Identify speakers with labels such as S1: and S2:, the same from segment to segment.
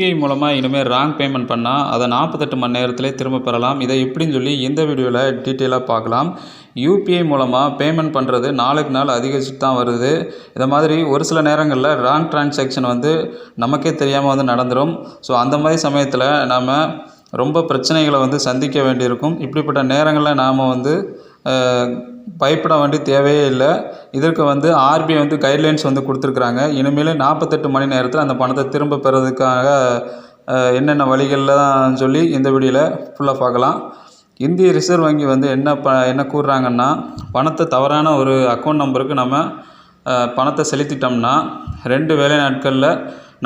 S1: UPI மூலமாக இனிமேல் wrong payment பண்ணால் அதை நாற்பத்தெட்டு மணி நேரத்திலே திரும்ப பெறலாம். இதை எப்படின்னு சொல்லி இந்த வீடியோவில் டீட்டெயிலாக பார்க்கலாம். யூபிஐ மூலமாக பேமெண்ட் பண்ணுறது நாளுக்கு நாள் அதிகரிச்சுட்டு தான் வருது. இதை மாதிரி ஒரு சில நேரங்களில் ராங் டிரான்சாக்ஷன் வந்து நமக்கே தெரியாமல் வந்து நடந்துடும் ஸோ அந்த மாதிரி சமயத்தில் நாம் ரொம்ப பிரச்சனைகளை வந்து சந்திக்க வேண்டியிருக்கும். இப்படிப்பட்ட நேரங்களில் நாம் வந்து பயப்பட வேண்டிய தேவையே இல்லை. இதற்கு வந்து ஆர்பிஐ வந்து கைட்லைன்ஸ் வந்து கொடுத்துருக்குறாங்க. இனிமேல் நாற்பத்தெட்டு மணி நேரத்தில் அந்த பணத்தை திரும்ப பெறதுக்காக என்னென்ன வழிகள்லாம் சொல்லி இந்த வீடியோவில் ஃபுல்லாக பார்க்கலாம். இந்திய ரிசர்வ் வங்கி வந்து என்ன ப என்ன கூறுறாங்கன்னா பணத்தை தவறான ஒரு அக்கௌண்ட் நம்பருக்கு நம்ம பணத்தை செலுத்திட்டோம்னா ரெண்டு வேலை நாட்களில்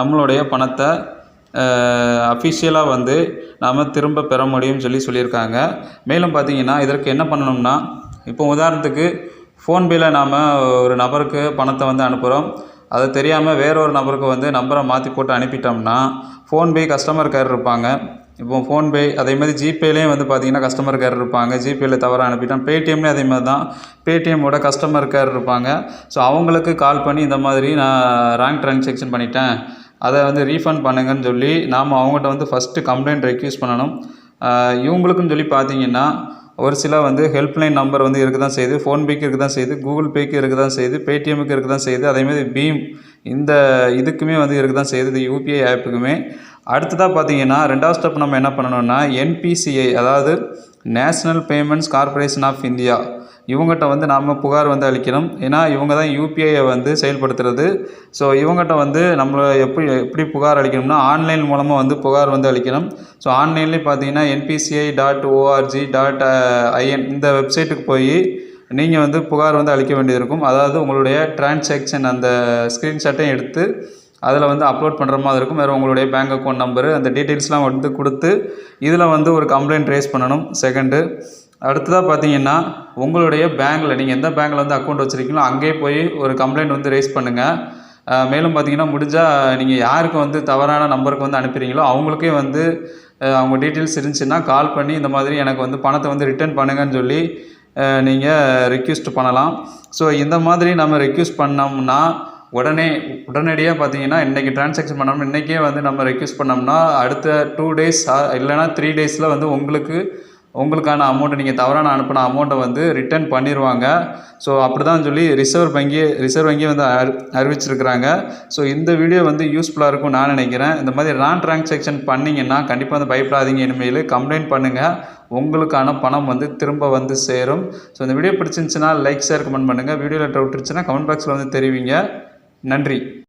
S1: நம்மளுடைய பணத்தை அஃபிஷியலாக வந்து நாம் திரும்ப பெற முடியும்னு சொல்லி சொல்லியிருக்காங்க. மேலும் பார்த்திங்கன்னா இதற்கு என்ன பண்ணணும்னா இப்போ உதாரணத்துக்கு ஃபோன்பேயில் நாம் ஒரு நபருக்கு பணத்தை வந்து அனுப்புகிறோம் அது தெரியாமல் வேற ஒரு நபருக்கு வந்து நம்பரை மாற்றி போட்டு அனுப்பிட்டோம்னா ஃபோன்பே கஸ்டமர் கேர் இருப்பாங்க. இப்போ ஃபோன்பே அதே மாதிரி ஜிபேலேயும் வந்து பார்த்திங்கன்னா கஸ்டமர் கேர் இருப்பாங்க. ஜிபேயில் தவறாக அனுப்பிட்டோம். பேடிஎம்லேயும் அதே மாதிரி தான். பேடிஎம்மோட கஸ்டமர் கேர் இருப்பாங்க. ஸோ அவங்களுக்கு கால் பண்ணி இந்த மாதிரி நான் ரேங்க் ட்ரான்சாக்ஷன் பண்ணிட்டேன். அதை வந்து ரீஃபண்ட் பண்ணுங்கன்னு சொல்லி நாம் அவங்ககிட்ட வந்து ஃபஸ்ட்டு கம்ப்ளைண்ட் ரெக்யூஸ் பண்ணணும். இவங்களுக்குன்னு சொல்லி பார்த்தீங்கன்னா ஒரு சில வந்து ஹெல்ப்லைன் நம்பர் வந்து இருக்க தான் செய்யுது ஃபோன்பேக்கு இருக்க தான் செய்யுது கூகுள் பேக்கு இருக்க தான் செய்யுது பேடிஎம்முக்கு இருக்க தான் செய்யுது அதேமாதிரி பீம் இந்த இதுக்குமே வந்து இருக்க தான் செய்யுது யூபிஐ ஆப்புக்குமே. அடுத்ததாக பார்த்தீங்கன்னா ரெண்டாவது ஸ்டெப் நம்ம என்ன பண்ணணும்னா என்பிசிஐ அதாவது national payments corporation of India இவங்ககிட்ட வந்து நாம் புகார் வந்து அளிக்கணும். ஏன்னா இவங்க தான் யூபிஐயை வந்து செயல்படுத்துறது. ஸோ இவங்ககிட்ட வந்து நம்மளை எப்படி எப்படி புகார் அளிக்கணும்னா ஆன்லைன் மூலமாக வந்து புகார் வந்து அளிக்கணும். ஸோ ஆன்லைன்லேயே பார்த்தீங்கன்னா NPCI dot ORG dot IN இந்த வெப்சைட்டுக்கு போய் நீங்கள் வந்து புகார் வந்து அளிக்க வேண்டியிருக்கும். அதாவது உங்களுடைய டிரான்சாக்ஷன் அந்த ஸ்க்ரீன்ஷாட்டையும் எடுத்து அதில் வந்து அப்லோட் பண்ணுற மாதிரி இருக்கும். வேறு உங்களுடைய பேங்க் அக்கௌண்ட் நம்பரு அந்த டீட்டெயில்ஸ்லாம் வந்து கொடுத்து இதில் வந்து ஒரு கம்ப்ளைண்ட் ரேஸ் பண்ணணும். செகண்டு அடுத்ததாக பார்த்தீங்கன்னா உங்களுடைய பேங்க்கில் நீங்கள் எந்த பேங்க்கில் வந்து அக்கௌண்ட் வச்சுருக்கீங்களோ அங்கேயே போய் ஒரு கம்ப்ளைண்ட் வந்து ரைஸ் பண்ணுங்கள் மேலும் பார்த்தீங்கன்னா முடிஞ்சால் நீங்கள் யாருக்கு வந்து தவறான நம்பருக்கு வந்து அனுப்புகிறீங்களோ அவங்களுக்கே வந்து அவங்க டீட்டெயில்ஸ் இருந்துச்சுன்னா கால் பண்ணி இந்த மாதிரி எனக்கு வந்து பணத்தை வந்து ரிட்டர்ன் பண்ணுங்கன்னு சொல்லி நீங்கள் ரெக்யூஸ்ட் பண்ணலாம். ஸோ இந்த மாதிரி நம்ம ரெக்யூஸ்ட் பண்ணோம்னா உடனே உடனடியாக பார்த்தீங்கன்னா இன்றைக்கி ட்ரான்சாக்ஷன் பண்ணோம்னா இன்றைக்கே வந்து நம்ம ரெக்யூஸ்ட் பண்ணோம்னா அடுத்த டூ டேஸ் இல்லைனா த்ரீ டேஸில் வந்து உங்களுக்கு உங்களுக்கான அமௌண்ட்டை நீங்கள் தவறான அனுப்பின அமௌண்ட்டை வந்து ரிட்டர்ன் பண்ணிடுவாங்க ஸோ அப்படி தான் சொல்லி ரிசர்வ் வங்கி ரிசர்வ் வங்கி வந்து அறி அறிவிச்சிருக்கிறாங்க. ஸோ இந்த வீடியோ வந்து யூஸ்ஃபுல்லாக இருக்கும் நான் நினைக்கிறேன். இந்த மாதிரி நான் டிரான்சாக்ஷன் பண்ணிங்கன்னா கண்டிப்பாக வந்து பயப்படாதீங்க. இனிமேல் கம்ப்ளைண்ட் பண்ணுங்கள் உங்களுக்கான பணம் வந்து திரும்ப வந்து சேரும். ஸோ இந்த வீடியோ பிடிச்சிருந்துச்சுன்னா லைக் ஷேர் கமெண்ட் பண்ணுங்கள் வீடியோவில் டவுட் இருந்துச்சுன்னா கமெண்ட் பாக்ஸில் வந்து தெரிவிங்க. நன்றி.